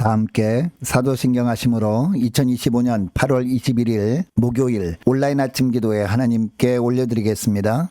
다 함께 사도신경 하심으로 2025년 8월 21일 목요일 온라인 아침 기도에 하나님께 올려드리겠습니다.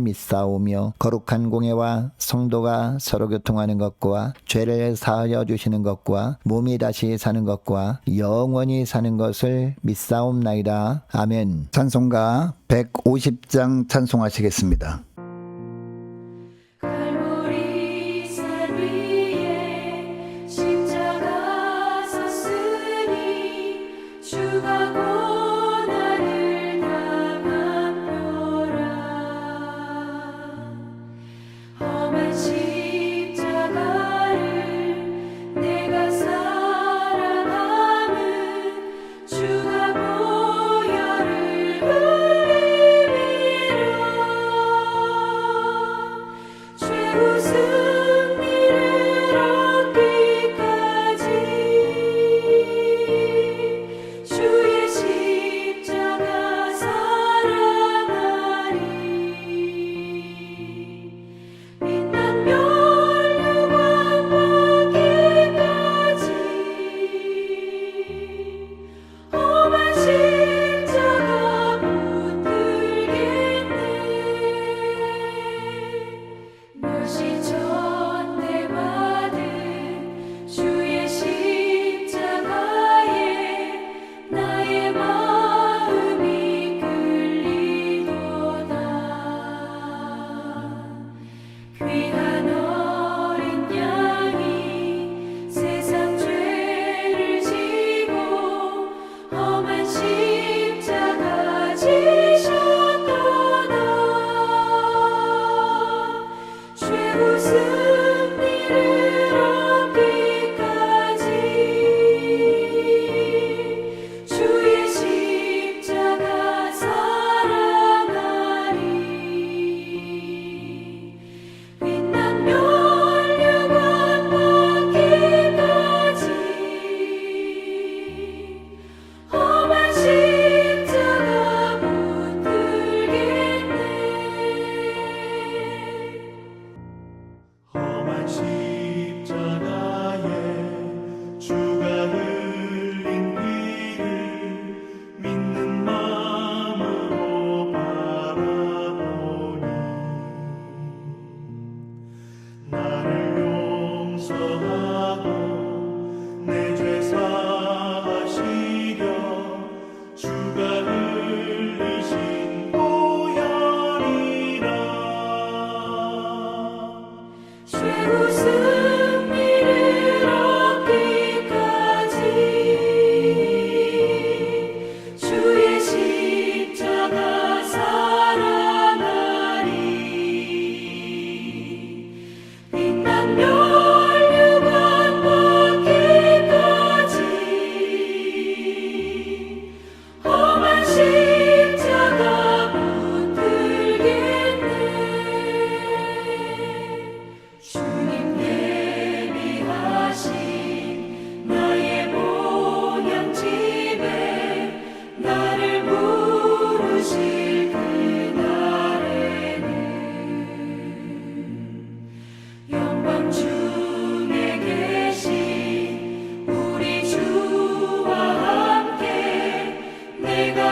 믿사오며 거룩한 공예와 성도가 서로 교통하는 것과 죄를 사하여 주시는 것과 몸이 다시 사는 것과 영원히 사는 것을 믿사옵나이다 아멘 찬송가 150장 찬송하시겠습니다.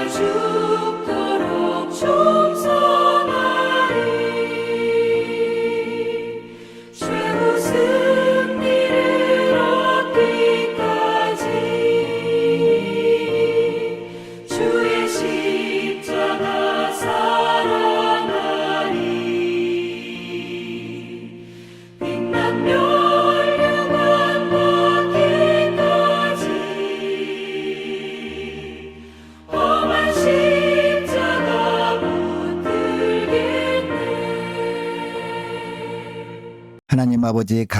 you.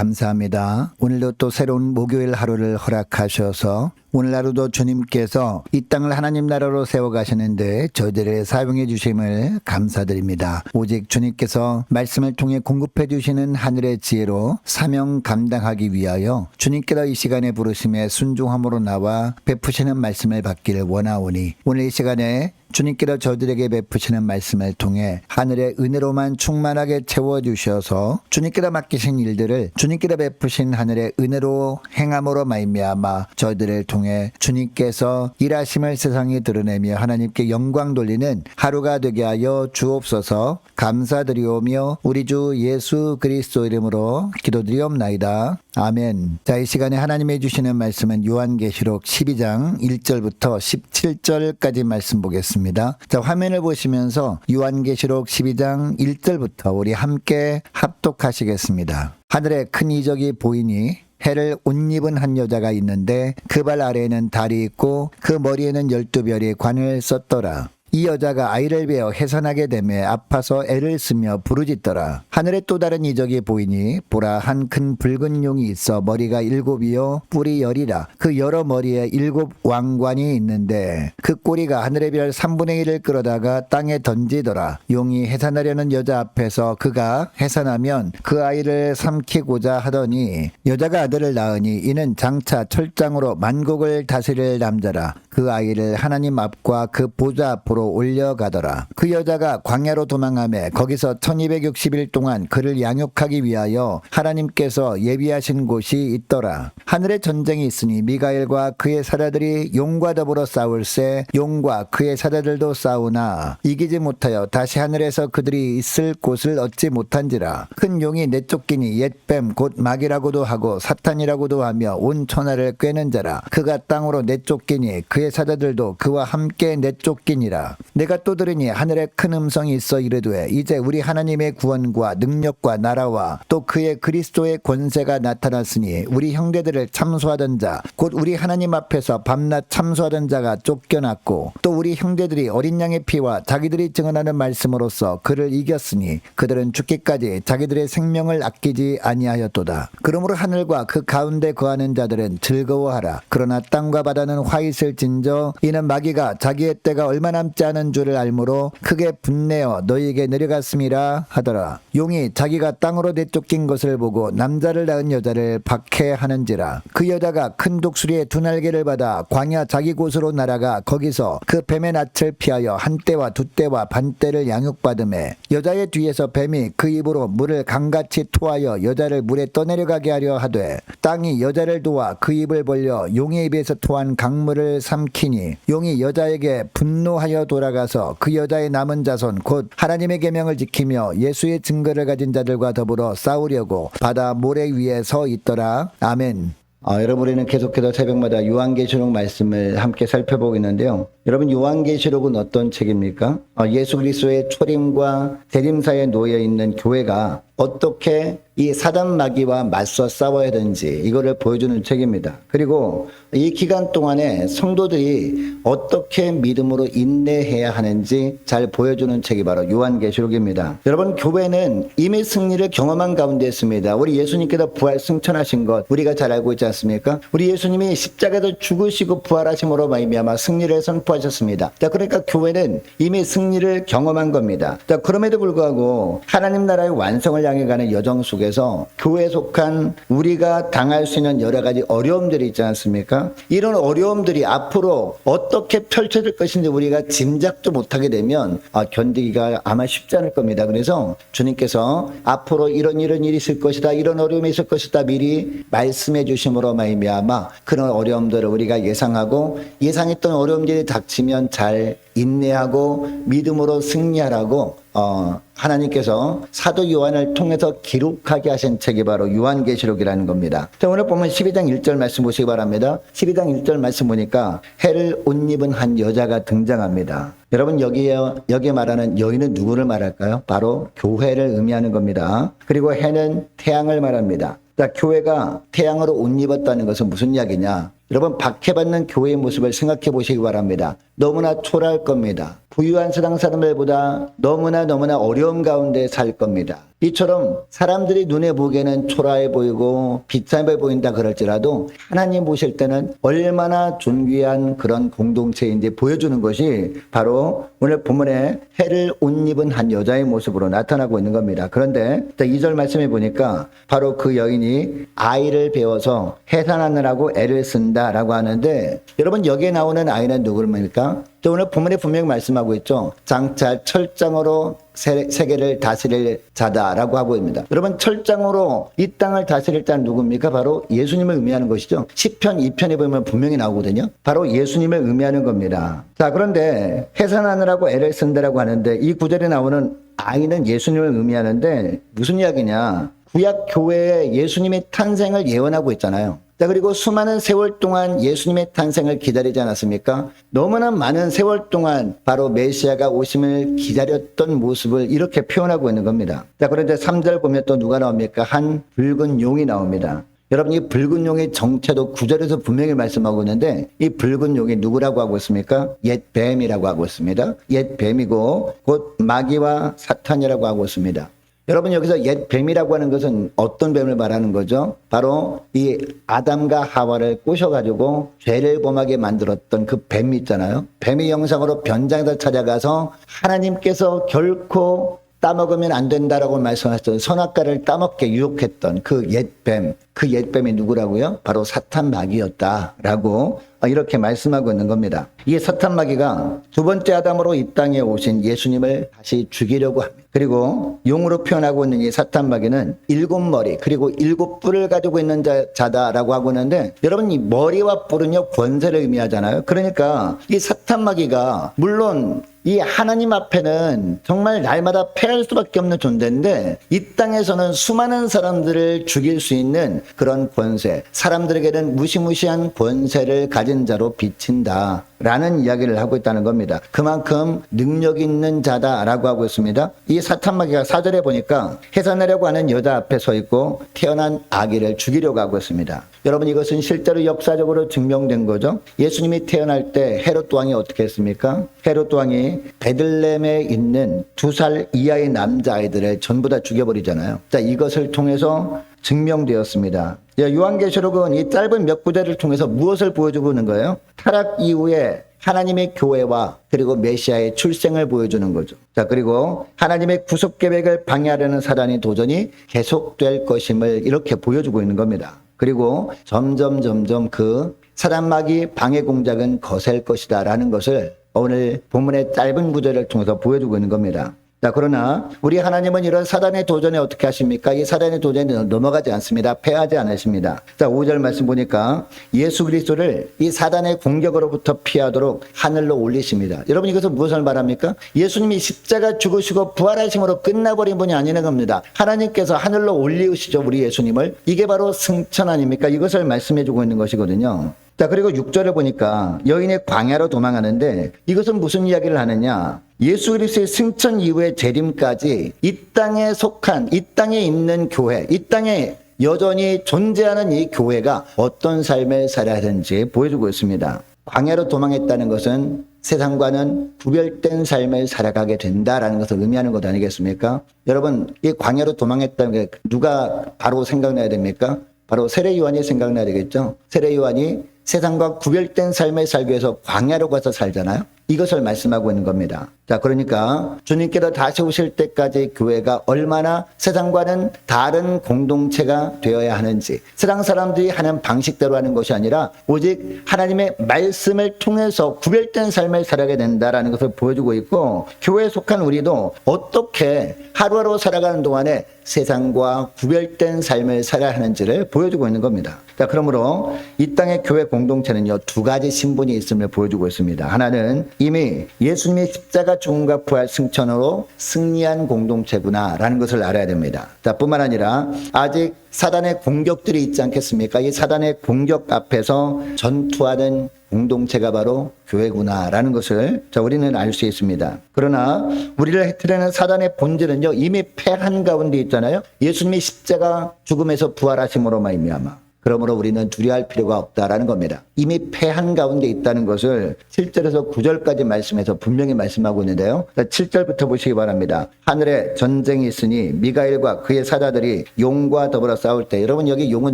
감사합니다. 오늘도 또 새로운 목요일 하루를 허락하셔서 오늘 하루도 주님께서 이 땅을 하나님 나라로 세워가시는데 저희들을 사용해 주심을 감사드립니다. 오직 주님께서 말씀을 통해 공급해 주시는 하늘의 지혜로 사명 감당하기 위하여 주님께서 이 시간에 부르심에 순종함으로 나와 베푸시는 말씀을 받기를 원하오니 오늘 이 시간에 주님께서 저들에게 베푸시는 말씀을 통해 하늘의 은혜로만 충만하게 채워주셔서 주님께서 맡기신 일들을 주님께서 베푸신 하늘의 은혜로 행함으로 말미암아 저희들을 통해 주님께서 일하심을 세상에 드러내며 하나님께 영광 돌리는 하루가 되게 하여 주옵소서 감사드리오며 우리 주 예수 그리스도 이름으로 기도드리옵나이다. 아멘. 자, 이 시간에 하나님이 주시는 말씀은 요한계시록 12장 1절부터 17절까지 말씀 보겠습니다. 자, 화면을 보시면서 요한계시록 12장 1절부터 우리 함께 합독하시겠습니다. 하늘에 큰 이적이 보이니 해를 옷 입은 한 여자가 있는데 그 발 아래에는 달이 있고 그 머리에는 열두 별이 관을 썼더라. 이 여자가 아이를 베어 해산하게 되매 아파서 애를 쓰며 부르짖더라. 하늘에 또 다른 이적이 보이니 보라 한 큰 붉은 용이 있어 머리가 일곱이요 뿔이 열이라. 그 여러 머리에 일곱 왕관이 있는데 그 꼬리가 하늘의 별 3분의 1을 끌어다가 땅에 던지더라. 용이 해산하려는 여자 앞에서 그가 해산하면 그 아이를 삼키고자 하더니 여자가 아들을 낳으니 이는 장차 철장으로 만국을 다스릴 남자라. 그 아이를 하나님 앞과 그 보좌 앞으로 올려가더라. 그 여자가 광야로 도망하며 거기서 1260일 동안 그를 양육하기 위하여 하나님께서 예비하신 곳이 있더라. 하늘에 전쟁이 있으니 미가엘과 그의 사자들이 용과 더불어 싸울세 용과 그의 사자들도 싸우나 이기지 못하여 다시 하늘에서 그들이 있을 곳을 얻지 못한지라. 큰 용이 내쫓기니 옛뱀 곧 마귀라고도 하고 사탄이라고도 하며 온 천하를 꿰는 자라. 그가 땅으로 내쫓기니 그의 사자들도 그와 함께 내쫓기니라. 내가 또 들으니 하늘에 큰 음성이 있어 이르되 이제 우리 하나님의 구원과 능력과 나라와 또 그의 그리스도의 권세가 나타났으니 우리 형제들을 참소하던 자 곧 우리 하나님 앞에서 밤낮 참소하던 자가 쫓겨났고 또 우리 형제들이 어린 양의 피와 자기들이 증언하는 말씀으로써 그를 이겼으니 그들은 죽기까지 자기들의 생명을 아끼지 아니하였도다. 그러므로 하늘과 그 가운데 거하는 자들은 즐거워하라. 그러나 땅과 바다는 화 있을진 저 이는 마귀가 자기의 때가 얼마 남지 않은 줄을 알므로 크게 분내어 너희에게 내려갔음이라 하더라. 용이 자기가 땅으로 내쫓긴 것을 보고 남자를 낳은 여자를 박해하는지라. 그 여자가 큰 독수리의 두 날개를 받아 광야 자기 곳으로 날아가 거기서 그 뱀의 낯을 피하여 한 때와 두 때와 반 때를 양육받음에 여자의 뒤에서 뱀이 그 입으로 물을 강같이 토하여 여자를 물에 떠내려가게 하려 하되 땅이 여자를 도와 그 입을 벌려 용의 입에서 토한 강물을 삼 키니 용이 여자에게 분노하여 돌아가서 그 여자의 남은 자손 곧 하나님의 계명을 지키며 예수의 증거를 가진 자들과 더불어 싸우려고 바다 모래 위에 서 있더라 아멘. 아, 여러분 우리는 계속해서 새벽마다 요한계시록 말씀을 함께 살펴보고 있는데요. 여러분 요한계시록은 어떤 책입니까? 아, 예수 그리스도의 초림과 대림사에 놓여 있는 교회가 어떻게 이 사단 마귀와 맞서 싸워야 되는지 이거를 보여주는 책입니다. 그리고 이 기간 동안에 성도들이 어떻게 믿음으로 인내해야 하는지 잘 보여주는 책이 바로 요한계시록입니다. 여러분 교회는 이미 승리를 경험한 가운데 있습니다. 우리 예수님께서 부활 승천하신 것 우리가 잘 알고 있지 않습니까? 우리 예수님이 십자가에서 죽으시고 부활하심으로 말미암아 승리를 선포하셨습니다. 자, 그러니까 교회는 이미 승리를 경험한 겁니다. 자, 그럼에도 불구하고 하나님 나라의 완성을 향해 가는 여정 속에서 교회에 속한 우리가 당할 수 있는 여러 가지 어려움들이 있지 않습니까? 이런 어려움들이 앞으로 어떻게 펼쳐질 것인지 우리가 짐작도 못하게 되면 아, 견디기가 아마 쉽지 않을 겁니다. 그래서 주님께서 앞으로 이런 이런 일이 있을 것이다, 이런 어려움이 있을 것이다 미리 말씀해 주심으로 말미암아 그런 어려움들을 우리가 예상하고 예상했던 어려움들이 닥치면 잘 인내하고 믿음으로 승리하라고 어, 하나님께서 사도 요한을 통해서 기록하게 하신 책이 바로 요한계시록이라는 겁니다. 자, 오늘 보면 12장 1절 말씀 보시기 바랍니다. 12장 1절 말씀 보니까 해를 옷 입은 한 여자가 등장합니다. 여러분 여기에 여기에 말하는 여인은 누구를 말할까요? 바로 교회를 의미하는 겁니다. 그리고 해는 태양을 말합니다. 자, 교회가 태양으로 옷 입었다는 것은 무슨 이야기냐? 여러분 박해받는 교회의 모습을 생각해 보시기 바랍니다. 너무나 초라할 겁니다. 부유한 세상 사람들보다 너무나 너무나 어려움 가운데 살 겁니다. 이처럼 사람들이 눈에 보기에는 초라해 보이고 비참해 보인다 그럴지라도 하나님 보실 때는 얼마나 존귀한 그런 공동체인지 보여주는 것이 바로 오늘 본문에 해를 옷 입은 한 여자의 모습으로 나타나고 있는 겁니다. 그런데 2절 말씀해 보니까 바로 그 여인이 아이를 배워서 해산하느라고 애를 쓴다 라고 하는데 여러분 여기에 나오는 아이는 누구입니까? 또 오늘 본문에 분명히 말씀하고 있죠. 장차 철장으로 세, 세계를 다스릴 자다라고 하고 있습니다. 여러분 철장으로 이 땅을 다스릴 자는 누굽니까? 바로 예수님을 의미하는 것이죠. 10편, 2편에 보면 분명히 나오거든요. 바로 예수님을 의미하는 겁니다. 자, 그런데 해산하느라고 애를 쓴다라고 하는데 이 구절에 나오는 아이는 예수님을 의미하는데 무슨 이야기냐? 구약 교회에 예수님의 탄생을 예언하고 있잖아요. 자, 그리고 수많은 세월 동안 예수님의 탄생을 기다리지 않았습니까? 너무나 많은 세월 동안 바로 메시아가 오심을 기다렸던 모습을 이렇게 표현하고 있는 겁니다. 자, 그런데 3절 보면 또 누가 나옵니까? 한 붉은 용이 나옵니다. 여러분, 이 붉은 용의 정체도 구절에서 분명히 말씀하고 있는데 이 붉은 용이 누구라고 하고 있습니까? 옛 뱀이라고 하고 있습니다. 옛 뱀이고 곧 마귀와 사탄이라고 하고 있습니다. 여러분 여기서 옛 뱀이라고 하는 것은 어떤 뱀을 말하는 거죠? 바로 이 아담과 하와를 꼬셔가지고 죄를 범하게 만들었던 그 뱀이 있잖아요. 뱀의 영상으로 변장에서 찾아가서 하나님께서 결코 따먹으면 안 된다라고 말씀하셨던 선악과를 따먹게 유혹했던 그 옛뱀, 그 옛뱀이 누구라고요? 바로 사탄 마귀였다라고 이렇게 말씀하고 있는 겁니다. 이 사탄 마귀가 두 번째 아담으로 이 땅에 오신 예수님을 다시 죽이려고 합니다. 그리고 용으로 표현하고 있는 이 사탄 마귀는 일곱 머리 그리고 일곱 뿔을 가지고 있는 자, 자다라고 하고 있는데 여러분 이 머리와 뿔은요 권세를 의미하잖아요. 그러니까 이 사탄 마귀가 물론 이 하나님 앞에는 정말 날마다 패할 수밖에 없는 존재인데 이 땅에서는 수많은 사람들을 죽일 수 있는 그런 권세, 사람들에게는 무시무시한 권세를 가진 자로 비친다. 라는 이야기를 하고 있다는 겁니다. 그만큼 능력 있는 자다라고 하고 있습니다. 이 사탄마귀가 사절에 보니까 해산하려고 하는 여자 앞에 서 있고 태어난 아기를 죽이려고 하고 있습니다. 여러분 이것은 실제로 역사적으로 증명된 거죠. 예수님이 태어날 때 헤롯 왕이 어떻게 했습니까? 헤롯 왕이 베들렘에 있는 두 살 이하의 남자아이들을 전부 다 죽여버리잖아요. 자, 이것을 통해서 증명되었습니다. 요한계시록은 이 짧은 몇 구절을 통해서 무엇을 보여주고 있는 거예요? 타락 이후에 하나님의 교회와 그리고 메시아의 출생을 보여주는 거죠. 자, 그리고 하나님의 구속 계획을 방해하려는 사단의 도전이 계속될 것임을 이렇게 보여주고 있는 겁니다. 그리고 점점 점점 그 사단 마귀 방해 공작은 거셀 것이다라는 것을 오늘 본문의 짧은 구절을 통해서 보여주고 있는 겁니다. 자, 그러나 우리 하나님은 이런 사단의 도전에 어떻게 하십니까? 이 사단의 도전에 넘어가지 않습니다. 패하지 않으십니다. 자, 5절 말씀 보니까 예수 그리스도를 이 사단의 공격으로부터 피하도록 하늘로 올리십니다. 여러분 이것은 무엇을 말합니까? 예수님이 십자가 죽으시고 부활하심으로 끝나버린 분이 아니는 겁니다. 하나님께서 하늘로 올리시죠, 우리 예수님을. 이게 바로 승천 아닙니까? 이것을 말씀해 주고 있는 것이거든요. 자, 그리고 6절을 보니까 여인의 광야로 도망하는데 이것은 무슨 이야기를 하느냐? 예수 그리스도의 승천 이후의 재림까지 이 땅에 속한 이 땅에 있는 교회, 이 땅에 여전히 존재하는 이 교회가 어떤 삶을 살아야 되는지 보여주고 있습니다. 광야로 도망했다는 것은 세상과는 구별된 삶을 살아가게 된다라는 것을 의미하는 것 아니겠습니까? 여러분, 이 광야로 도망했다는 게 누가 바로 생각나야 됩니까? 바로 세례 요한이 생각나야 되겠죠. 세례 요한이 세상과 구별된 삶을 살기 위해서 광야로 가서 살잖아요. 이것을 말씀하고 있는 겁니다. 자, 그러니까 주님께서 다시 오실 때까지 교회가 얼마나 세상과는 다른 공동체가 되어야 하는지, 세상 사람들이 하는 방식대로 하는 것이 아니라 오직 하나님의 말씀을 통해서 구별된 삶을 살아가게 된다라는 것을 보여주고 있고, 교회에 속한 우리도 어떻게 하루하루 살아가는 동안에 세상과 구별된 삶을 살아야 하는지를 보여주고 있는 겁니다. 자, 그러므로 이 땅의 교회 공동체는요, 두 가지 신분이 있음을 보여주고 있습니다. 하나는 이미 예수님의 십자가 죽음과 부활 승천으로 승리한 공동체구나라는 것을 알아야 됩니다. 자, 뿐만 아니라 아직 사단의 공격들이 있지 않겠습니까? 이 사단의 공격 앞에서 전투하는 공동체가 바로 교회구나라는 것을 자 우리는 알 수 있습니다. 그러나 우리를 해트리는 사단의 본질은요 이미 패한 가운데 있잖아요. 예수님이 십자가 죽음에서 부활하심으로 말미암아 그러므로 우리는 두려워할 필요가 없다라는 겁니다. 이미 패한 가운데 있다는 것을 7절에서 9절까지 말씀해서 분명히 말씀하고 있는데요. 7절부터 보시기 바랍니다. 하늘에 전쟁이 있으니 미가엘과 그의 사자들이 용과 더불어 싸울 때 여러분 여기 용은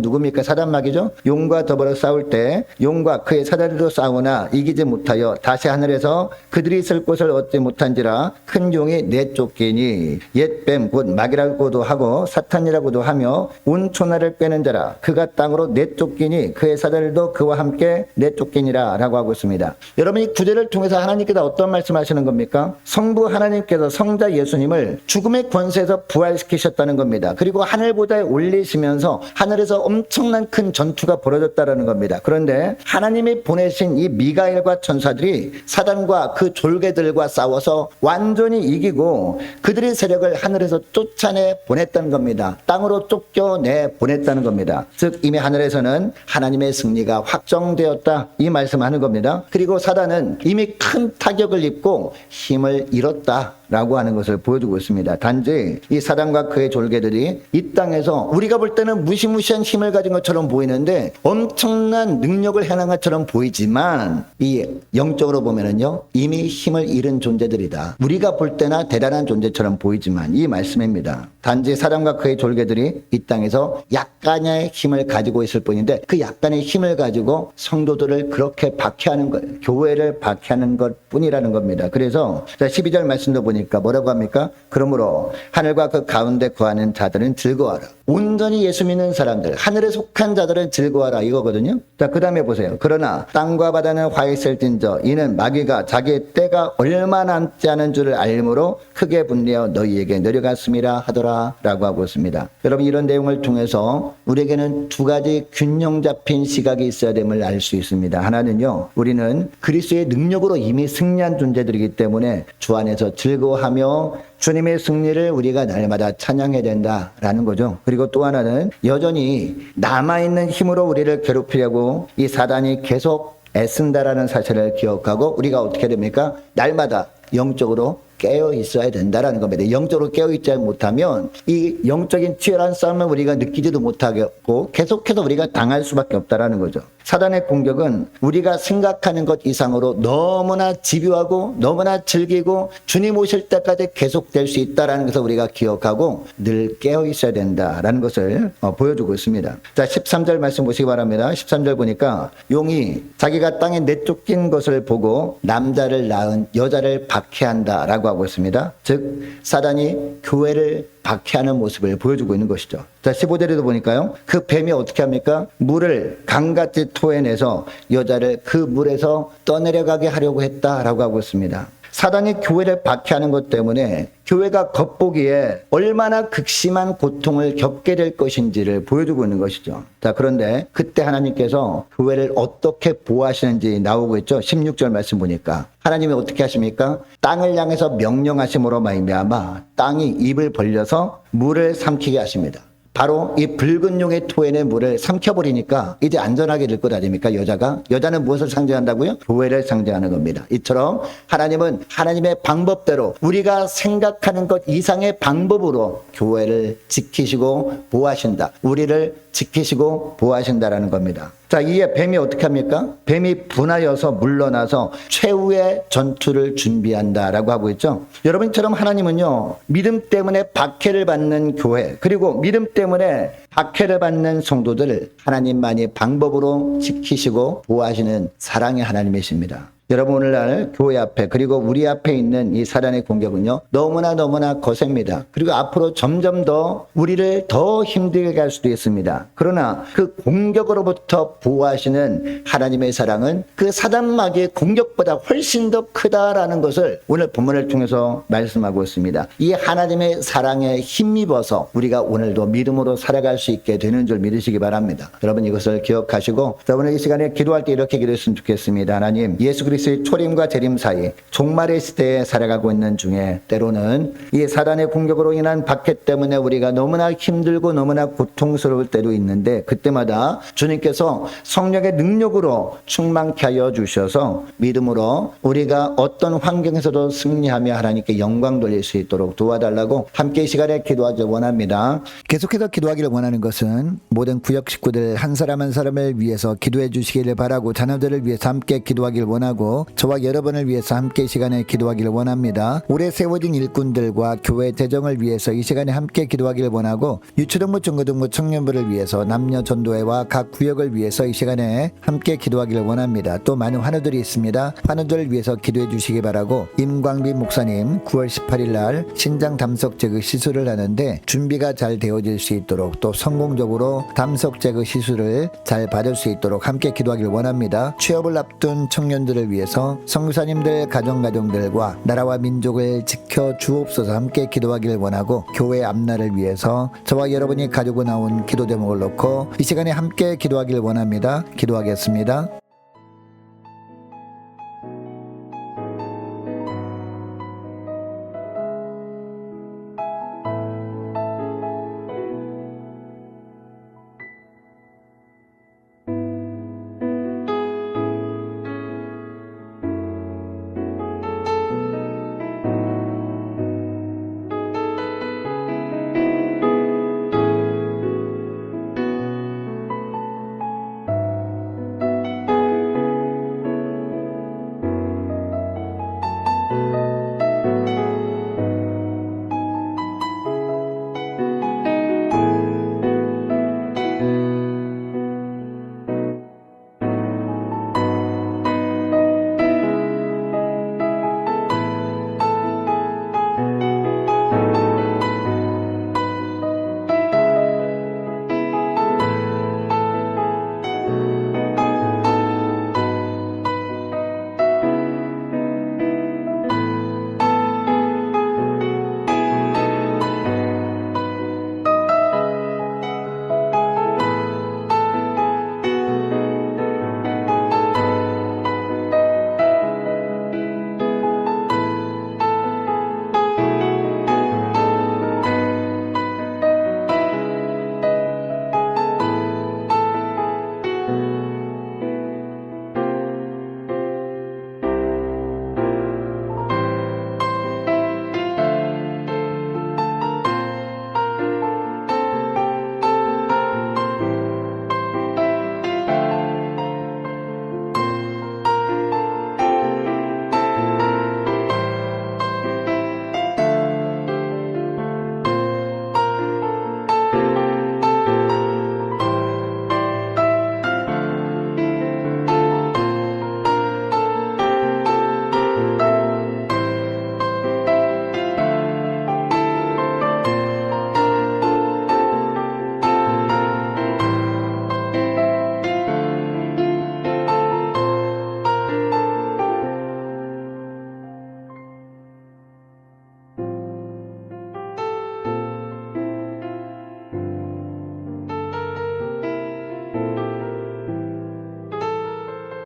누굽니까? 사단막이죠? 용과 더불어 싸울 때 용과 그의 사자들도 싸우나 이기지 못하여 다시 하늘에서 그들이 있을 곳을 얻지 못한지라 큰 용이 내쫓기니 옛뱀 곧 막이라고도 하고 사탄이라고도 하며 온 초나를 꿰는 자라 그가 땅으로 내쫓기니 그의 사자들도 그와 함께 내쫓기니라 라고 하고 있습니다. 여러분 이 구절을 통해서 하나님께서 어떤 말씀하시는 겁니까? 성부 하나님께서 성자 예수님을 죽음의 권세에서 부활시키셨다는 겁니다. 그리고 하늘보다에 올리시면서 하늘에서 엄청난 큰 전투가 벌어졌다는 겁니다. 그런데 하나님이 보내신 이 미가엘과 천사들이 사단과 그 졸개들과 싸워서 완전히 이기고 그들의 세력을 하늘에서 쫓아내 보냈다는 겁니다. 땅으로 쫓겨내 보냈다는 겁니다. 즉 이미 하 늘에서는 하나님의 승리가 확정되었다 이 말씀하는 겁니다. 그리고 사단은 이미 큰 타격을 입고 힘을 잃었다. 라고 하는 것을 보여주고 있습니다. 단지 이 사단과 그의 졸개들이 이 땅에서 우리가 볼 때는 무시무시한 힘을 가진 것처럼 보이는데 엄청난 능력을 행한 것처럼 보이지만 이 영적으로 보면은요 이미 힘을 잃은 존재들이다. 우리가 볼 때나 대단한 존재처럼 보이지만 이 말씀입니다. 단지 사단과 그의 졸개들이 이 땅에서 약간의 힘을 가지고 있을 뿐인데 그 약간의 힘을 가지고 성도들을 그렇게 박해하는 것, 교회를 박해하는 것 뿐이라는 겁니다. 그래서 12절 말씀도 보니 까 뭐라고 합니까? 그러므로 하늘과 그 가운데 거하는 자들은 즐거워하라. 온전히 예수 믿는 사람들, 하늘에 속한 자들은 즐거워하라 이거거든요. 자, 그 다음에 보세요. 그러나 땅과 바다는 화 있을진저 이는 마귀가 자기의 때가 얼마 남지 않은 줄을 알므로 크게 분내어 너희에게 내려갔음이라 하더라 라고 하고 있습니다. 여러분 이런 내용을 통해서 우리에게는 두 가지 균형 잡힌 시각이 있어야 됨을 알 수 있습니다. 하나는요, 우리는 그리스도의 능력으로 이미 승리한 존재들이기 때문에 주 안에서 즐거워 하며 주님의 승리를 우리가 날마다 찬양해야 된다라는 거죠. 그리고 또 하나는 여전히 남아있는 힘으로 우리를 괴롭히려고 이 사단이 계속 애쓴다라는 사실을 기억하고 우리가 어떻게 됩니까? 날마다 영적으로 깨어 있어야 된다라는 겁니다. 영적으로 깨어 있지 못하면 이 영적인 치열한 싸움을 우리가 느끼지도 못하겠고 계속해서 우리가 당할 수밖에 없다라는 거죠. 사단의 공격은 우리가 생각하는 것 이상으로 너무나 집요하고 너무나 즐기고 주님 오실 때까지 계속될 수 있다라는 것을 우리가 기억하고 늘 깨어 있어야 된다라는 것을 어, 보여주고 있습니다. 자, 13절 말씀 보시기 바랍니다. 13절 보니까 용이 자기가 땅에 내쫓긴 것을 보고 남자를 낳은 여자를 박해한다라고 하고 있습니다. 즉 사단이 교회를 박해하는 모습을 보여주고 있는 것이죠. 자, 15절에도 보니까요. 그 뱀이 어떻게 합니까? 물을 강같이 토해내서 여자를 그 물에서 떠내려가게 하려고 했다라고 하고 있습니다. 사단이 교회를 박해하는 것 때문에 교회가 겉보기에 얼마나 극심한 고통을 겪게 될 것인지를 보여주고 있는 것이죠. 자, 그런데 그때 하나님께서 교회를 어떻게 보호하시는지 나오고 있죠. 16절 말씀 보니까. 하나님이 어떻게 하십니까? 땅을 향해서 명령하심으로 말미암아 땅이 입을 벌려서 물을 삼키게 하십니다. 바로 이 붉은 용의 토해낸 물을 삼켜버리니까 이제 안전하게 될 것 아닙니까? 여자가. 여자는 무엇을 상징한다고요? 교회를 상징하는 겁니다. 이처럼 하나님은 하나님의 방법대로 우리가 생각하는 것 이상의 방법으로 교회를 지키시고 보호하신다. 우리를 지키시고 보호하신다라는 겁니다. 자, 이에 뱀이 어떻게 합니까? 뱀이 분하여서 물러나서 최후의 전투를 준비한다라고 하고 있죠. 여러분처럼 하나님은요, 믿음 때문에 박해를 받는 교회, 그리고 믿음 때문에 박해를 받는 성도들을 하나님만이 방법으로 지키시고 보호하시는 사랑의 하나님이십니다. 여러분 오늘날 교회 앞에 그리고 우리 앞에 있는 이 사단의 공격은요 너무나 너무나 거셉니다. 그리고 앞으로 점점 더 우리를 더 힘들게 할 수도 있습니다. 그러나 그 공격으로부터 보호하시는 하나님의 사랑은 그 사단 마귀의 공격보다 훨씬 더 크다라는 것을 오늘 본문을 통해서 말씀하고 있습니다. 이 하나님의 사랑에 힘입어서 우리가 오늘도 믿음으로 살아갈 수 있게 되는 줄 믿으시기 바랍니다. 여러분 이것을 기억하시고 자, 오늘 이 시간에 기도할 때 이렇게 기도했으면 좋겠습니다. 하나님 예수 그리스도 그리스의 초림과 재림 사이 종말의 시대에 살아가고 있는 중에 때로는 이 사단의 공격으로 인한 박해 때문에 우리가 너무나 힘들고 너무나 고통스러울 때도 있는데 그때마다 주님께서 성령의 능력으로 충만케 하여 주셔서 믿음으로 우리가 어떤 환경에서도 승리하며 하나님께 영광 돌릴 수 있도록 도와달라고 함께 이 시간에 기도하기 원합니다. 계속해서 기도하기를 원하는 것은 모든 구역 식구들 한 사람 한 사람을 위해서 기도해 주시기를 바라고 자녀들을 위해서 함께 기도하기를 원하고 저와 여러분을 위해서 함께 이 시간에 기도하기를 원합니다. 올해 세워진 일꾼들과 교회 대정을 위해서 이 시간에 함께 기도하기를 원하고 유초등부 중고등부 청년부를 위해서 남녀 전도회와 각 구역을 위해서 이 시간에 함께 기도하기를 원합니다. 또 많은 환우들이 있습니다. 환우들을 위해서 기도해 주시기 바라고 임광빈 목사님 9월 18일 날 신장 담석 제거 시술을 하는데 준비가 잘 되어질 수 있도록 또 성공적으로 담석 제거 시술을 잘 받을 수 있도록 함께 기도하기를 원합니다. 취업을 앞둔 청년들을 위해 서 성교사님들 가정 가정들과 나라와 민족을 지켜 주옵소서 함께 기도하기를 원하고 교회 앞날을 위해서 저와 여러분이 가지고 나온 기도 제목을 놓고 이 시간에 함께 기도하기를 원합니다. 기도하겠습니다.